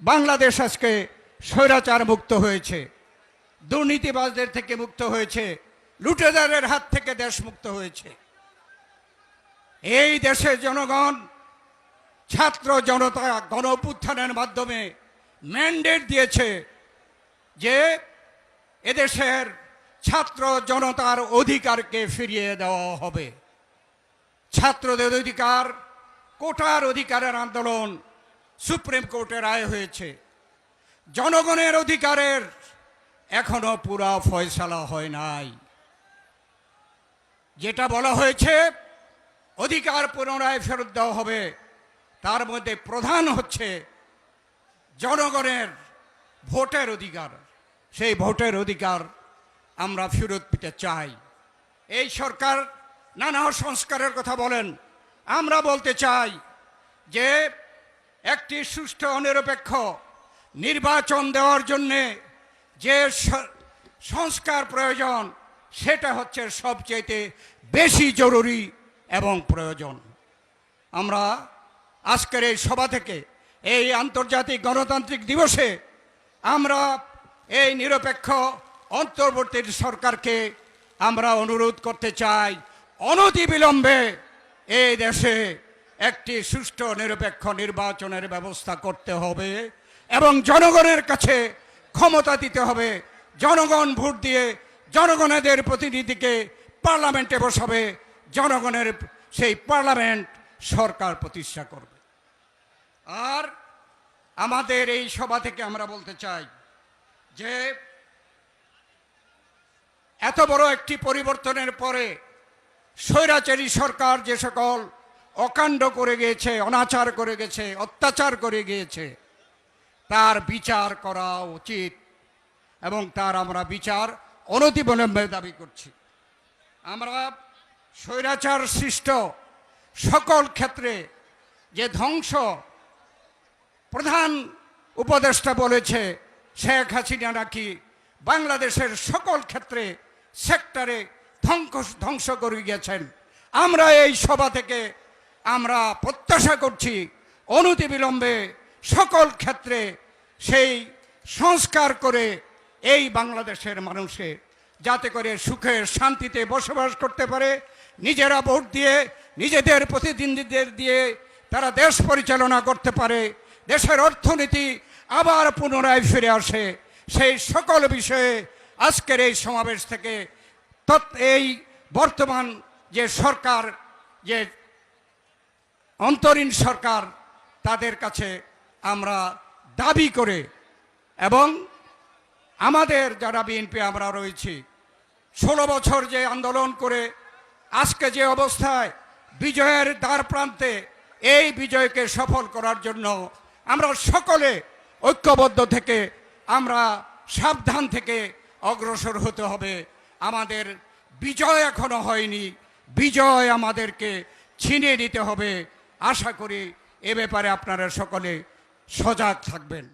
বাংলাদেশ আজকে স্বৈরাচার মুক্ত হয়েছে, দুর্নীতিবাজদের থেকে মুক্ত হয়েছে, লুটেদারের হাত থেকে দেশ মুক্ত হয়েছে। এই দেশের জনগণ ছাত্র জনতা গণ মাধ্যমে ম্যান্ডেট দিয়েছে যে এদেশের ছাত্র জনতার অধিকারকে ফিরিয়ে দেওয়া হবে। ছাত্রদের অধিকার, কোটার অধিকারের আন্দোলন সুপ্রিম কোর্টের রায় হয়েছে। জনগণের অধিকারের এখনও পুরা ফয়সালা হয় নাই। যেটা বলা হয়েছে, অধিকার পুনরায় ফেরত দেওয়া হবে। তার মধ্যে প্রধান হচ্ছে জনগণের ভোটের অধিকার। সেই ভোটের অধিকার আমরা ফেরত পেতে চাই। এই সরকার নানা সংস্কারের কথা বলেন। আমরা বলতে চাই যে একটি সুষ্ঠু নিরপেক্ষ নির্বাচন দেওয়ার জন্যে যে সংস্কার প্রয়োজন, সেটা হচ্ছে সবচেয়ে বেশি জরুরি এবং প্রয়োজন। আমরা আজকের এই সভা থেকে এই আন্তর্জাতিক গণতান্ত্রিক দিবসে আমরা এই নিরপেক্ষ অন্তর্বর্তী সরকারকে আমরা অনুরোধ করতে চাই অনতিবিলম্বে এই দেশে একটি সুষ্ঠু, নিরপেক্ষ নির্বাচনের ব্যবস্থা করতে হবে এবং জনগণের কাছে ক্ষমতা দিতে হবে। জনগণ ভোট দিয়ে জনগণের প্রতিনিধিকে পার্লামেন্টে বসাবে। জনগণের সেই পার্লামেন্ট সরকার প্রতিষ্ঠা করবে। আর আমাদের এই সভা থেকে আমরা বলতে চাই যে, এত বড় একটি পরিবর্তনের পরে স্বৈরাচারী সরকার যে সকল অকাণ্ড করে গিয়েছে, অনাচার করে গেছে, অত্যাচার করে গিয়েছে। তার বিচার করা উচিত এবং তার আমরা বিচার অনতিবিলম্বে দাবি করছি। আমরা স্বৈরাচার সৃষ্ট সকল ক্ষেত্রে যে ধ্বংস প্রধান উপদেষ্টা বলেছে, শেখ হাসিনা নাকি বাংলাদেশের সকল ক্ষেত্রে সেক্টরে ধ্বংস ধ্বংস করে গিয়েছেন। আমরা এই সভা থেকে আমরা প্রত্যাশা করছি অনতিবিলম্বে সকল ক্ষেত্রে সেই সংস্কার করে এই বাংলাদেশের মানুষে যাতে করে সুখে শান্তিতে বসবাস করতে পারে, নিজেরা ভোট দিয়ে, নিজেদের প্রতিদ্বন্দ্বীদের দিয়ে তারা দেশ পরিচালনা করতে পারে, দেশের অর্থনীতি আবার পুনরায় ফিরে আসে। সেই সকল বিষয়ে আজকের এই সমাবেশ থেকে তৎ এই বর্তমান যে সরকার, যে অন্তরীণ সরকার তাদের কাছে আমরা দাবি করে এবং আমাদের যারা বিএনপি আমরা রয়েছি, ষোলো বছর যে আন্দোলন করে আজকে যে অবস্থায় বিজয়ের দ্বার প্রান্তে এই বিজয়কে সফল করার জন্য আমরা সকলে ঐক্যবদ্ধ থেকে আমরা সাবধান থেকে অগ্রসর হতে হবে। আমাদের বিজয় এখনও হয়নি। বিজয় আমাদেরকে ছিনিয়ে নিতে হবে। আশা করি এ ব্যাপারে আপনারা সকলে সজাগ থাকবেন।